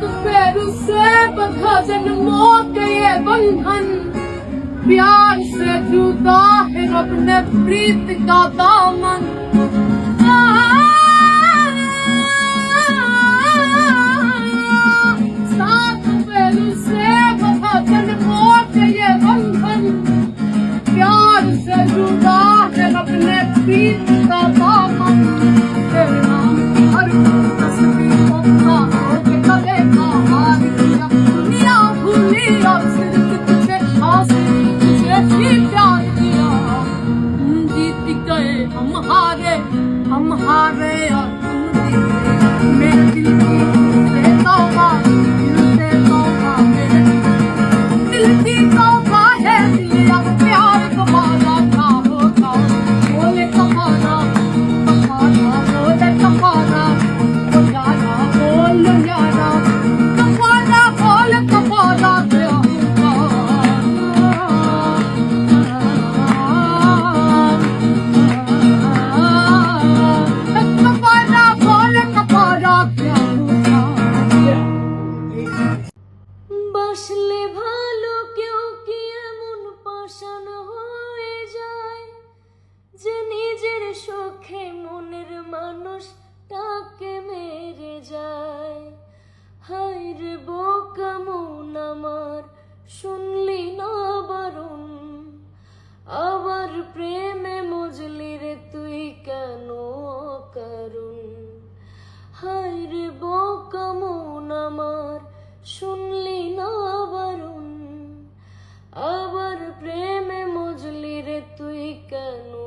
तो से बंधा जन्मों ये बंधन। प्यार से जुदा है रब ने प्रीत का दामन हम हारे हम हारे और तुम जीते मैं दिल को আসলে ভালো কেউ কি এমন পাশান হয়ে যায় যে নিজের শোখে মনের মানুষ তাকে মেরে যায়? হায়রে বোকা মন আমার, শুনলি না বারুন আবার প্রেমে মজলি রে তুই কেন করুন হায় রে বোকা মন আমার শুনলি না বরুণ আবার প্রেমে মজলি রে তুই কেন?